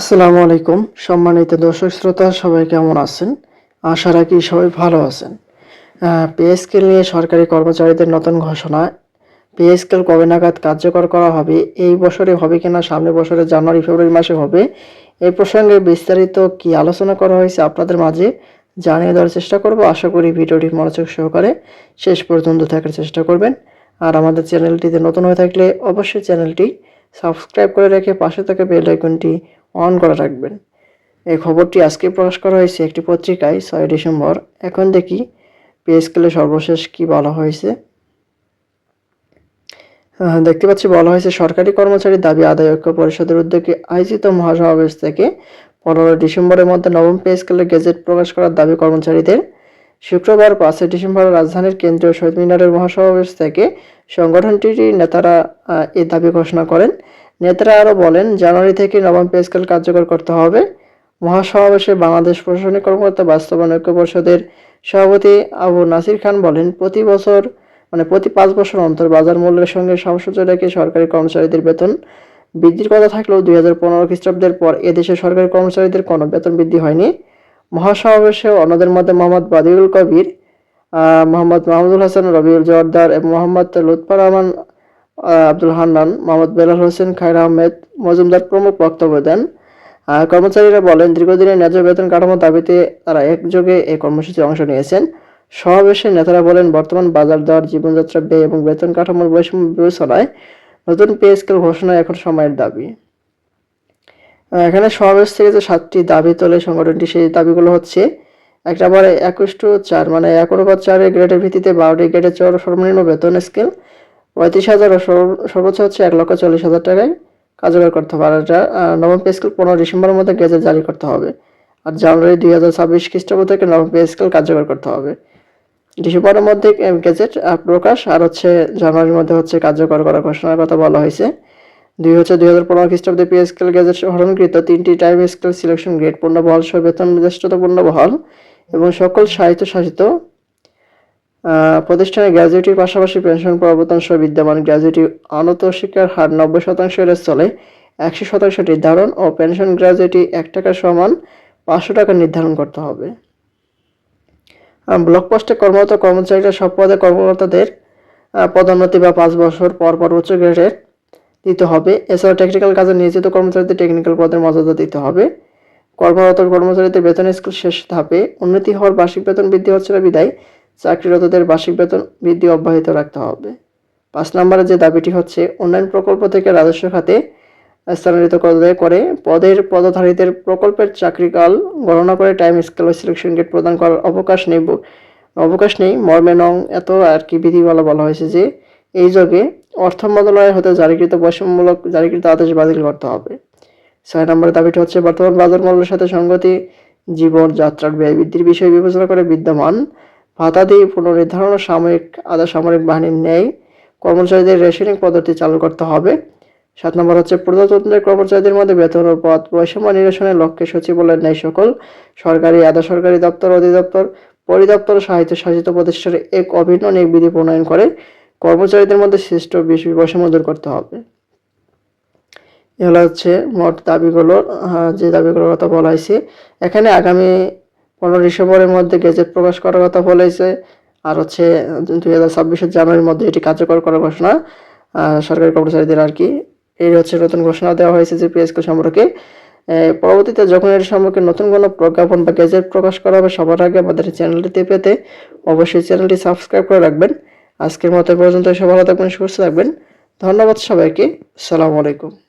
আসসালামু আলাইকুম, সম্মানিত দর্শক শ্রোতা, সবাই কেমন আছেন? আশা রাখি সবাই ভালো আছেন। পে স্কেল নিয়ে সরকারি কর্মচারীদের নতুন ঘোষণা। পে স্কেল কবে নাগাদ কার্যকর করা হবে, এই বছরে হবে কিনা, সামনের বছরে জানুয়ারি, ফেব্রুয়ারি মাসে হবে এই প্রসঙ্গে বিস্তারিত কি আলোচনা করা হয়েছে আপনাদের মাঝে জানিয়ে দেওয়ার চেষ্টা করব। আশা করি ভিডিওটি মনোযোগ সহকারে শেষ পর্যন্ত থাকার চেষ্টা করবেন। আর আমাদের চ্যানেলটিতে নতুন হয়ে থাকলে অবশ্যই চ্যানেলটি সাবস্ক্রাইব করে রেখে পাশে থাকা বেল আইকনটি অন করে রাখবেন। এই খবরটি আজকে প্রকাশ করা হয়েছে একটি পত্রিকায়, ছয় ডিসেম্বর। এখন দেখি পে স্কেলে সর্বশেষ কি বলা হয়েছে। দেখতে পাচ্ছি, বলা হয়েছে, সরকারি কর্মচারী দাবি আদায় ঐক্য পরিষদের উদ্যোগে আয়োজিত মহাসমাবেশ থেকে পনেরো ডিসেম্বরের মধ্যে নবম পে গেজেট প্রকাশ করার দাবি কর্মচারীদের। শুক্রবার পাঁচই ডিসেম্বর রাজধানীর কেন্দ্রীয় শহীদ মিনারের মহাসমাবেশ থেকে সংগঠনটির নেতারা এই দাবি ঘোষণা করেন। নেতারা আরও বলেন, জানুয়ারি থেকে নবম পে স্কেল কার্যকর করতে হবে। মহাসমাবেশে বাংলাদেশ প্রশাসনিক কর্মকর্তা বাস্তবায়ন ঐক্য পরিষদের সভাপতি আবু নাসির খান বলেন, প্রতি বছর মানে প্রতি পাঁচ বছর অন্তর বাজার মূল্যের সঙ্গে সামঞ্জস্য রেখে সরকারি কর্মচারীদের বেতন বৃদ্ধির কথা থাকলেও দুই হাজার পনেরো খ্রিস্টাব্দের পর এদেশে সরকারি কর্মচারীদের কোনো বেতন বৃদ্ধি হয়নি। মহাসমাবেশে অন্যদের মধ্যে মোহাম্মদ বাদিউল কবির মোহাম্মদ মাহমুদুল হাসান, রবিউল জোয়ারদার এবং মোহাম্মদ লুৎফর রহমান আব্দুল হান্নান, মোহাম্মদ বেলাল হোসেন, খায়র আহমেদ, মজুমদার প্রমুখ বক্তব্য দেন। কর্মচারীরা বলেন, দীর্ঘদিনের ন্যায্য বেতন কাঠামো দাবিতে তারা একযোগে এই কর্মসূচিতে অংশ নিয়েছেন। সমাবেশে নেতারা বলেন, বর্তমান বাজার দর, জীবনযাত্রা ব্যয় এবং বেতন কাঠামোর বৈষম্য বিবেচনায় নতুন পে স্কেল ঘোষণা এখন সময়ের দাবি। এখানে সমাবেশ থেকে যে সাতটি দাবি তোলে সংগঠনটি, সেই দাবিগুলো হচ্ছে এক নম্বরে একুশ টু চার মানে এক চারের গ্রেডের ভিত্তিতে বারোটি গ্রেডের চর সর্বনিম্ন বেতন স্কেল পঁয়ত্রিশ হাজার সর্বোচ্চ হচ্ছে এক লক্ষ চল্লিশ হাজার টাকায় কার্যকর করতে হবে। আর এটা নবম পে স্কেল পনেরো ডিসেম্বরের মধ্যে গেজেট জারি করতে হবে। আর জানুয়ারি দুই হাজার ছাব্বিশ খ্রিস্টাব্দ থেকে নবম পে স্কেল কার্যকর করতে হবে। ডিসেম্বরের মধ্যে গেজেট প্রকাশ আর হচ্ছে জানুয়ারির মধ্যে হচ্ছে কার্যকর করার ঘোষণার কথা বলা হয়েছে। দুই হচ্ছে দুই হাজার পনেরো খ্রিস্টাব্দে পে স্কেল গেজেট হরণকৃত তিনটি টাইম স্কেল সিলেকশন গ্রেড পূর্ণবহাল সহ বেতন জ্যেষ্ঠতা পূর্ণবহাল এবং সকল সাহিত্য শাসিত প্রতিষ্ঠানে গ্র্যাজুয়েটির পাশাপাশি পেনশন প্রবর্তন সহ বিদ্যমান গ্র্যাজুয়েটি অনত শিক্ষার হার নব্বই শতাংশ এর স্থলে একশো শতাংশ নির্ধারণ ও পেনশন গ্র্যাজুয়েটি এক টাকার সমান পাঁচশো টাকা নির্ধারণ করতে হবে। ব্লক পোস্টে কর্মরত কর্মচারীরা সব পদে কর্মকর্তাদের পদোন্নতি বা পাঁচ বছর পর পর উচ্চ গ্রেডের দিতে হবে। এছাড়া টেকনিক্যাল কাজে নিয়োজিত কর্মচারীদের টেকনিক্যাল পদের মর্যাদা দিতে হবে। কর্মরত কর্মচারীদের বেতন স্কেল শেষ ধাপে উন্নতি হওয়ার বার্ষিক বেতন বৃদ্ধি হচ্ছে না বিদায়। চাকরিরতদের বার্ষিক বেতন বৃদ্ধি অব্যাহত রাখতে হবে। পাঁচ নম্বরে যে দাবিটি হচ্ছে, উন্নয়ন প্রকল্প থেকে রাজস্ব খাতে স্থানান্তরিত করে পদের পদধারীদের প্রকল্পের চাকরিকাল গণনা করে টাইম স্কেল সিলেকশন গেট প্রদান করার অবকাশ নেই অবকাশ নেই। মর্মে নং এত আর কি বিধিমালা বলা হয়েছে যে, এই যোগে অর্থ মন্ত্রণালয় হতে জারিকৃত বৈষম্যমূলক জারিকৃত আদেশ বাতিল করতে হবে। ছয় নম্বরের দাবিটি হচ্ছে, বর্তমান বাজার মূল্যের সাথে সঙ্গতি জীবন যাত্রার ব্যয় বৃদ্ধির বিষয় বিবেচনা করে বিদ্যমান ভাতাদি পুনর্নির্ধারণ ও সাময়িক আধা সামরিক বাহিনীর ন্যায় কর্মচারীদের রেশনিং পদ্ধতি চালু করতে হবে। সাত নম্বর হচ্ছে প্রজাতন্ত্রের কর্মচারীদের মধ্যে বেতন ও পদ, বৈষম্য নিরসনের লক্ষ্যে সচিবালয়ের ন্যায় সকল সরকারি, আধা সরকারি দপ্তর, অধিদপ্তর, পরিদপ্তর সাহিত্য শাসিত প্রতিষ্ঠানে এক অভিন্ন নিয়োগ বিধি প্রণয়ন করে কর্মচারীদের মধ্যে সৃষ্ট বৈষম্য দূর করতে হবে। এগুলো হচ্ছে মোট দাবিগুলো যে দাবিগুলোর কথা বলা হয়েছে। এখানে আগামী পনেরো ডিসেম্বরের মধ্যে গেজেট প্রকাশ করার কথা বলেছে। আর হচ্ছে দুই হাজার ছাব্বিশের জানুয়ারির মধ্যে এটি কার্যকর করার ঘোষণা সরকারি কর্মচারীদের আর কি। এই হচ্ছে নতুন ঘোষণা দেওয়া হয়েছে যে পিএসকে সম্পর্কে পরবর্তীতে যখন এর সম্পর্কে নতুন কোনো প্রজ্ঞাপন বা গেজেট প্রকাশ করা হবে সবার আগে আমাদের চ্যানেলটিতে পেতে অবশ্যই চ্যানেলটি সাবস্ক্রাইব করে রাখবেন। আজকের মতো পর্যন্ত সব ভালো থাকবেন, সুস্থ থাকবেন। ধন্যবাদ সবাইকে। আসসালামু আলাইকুম।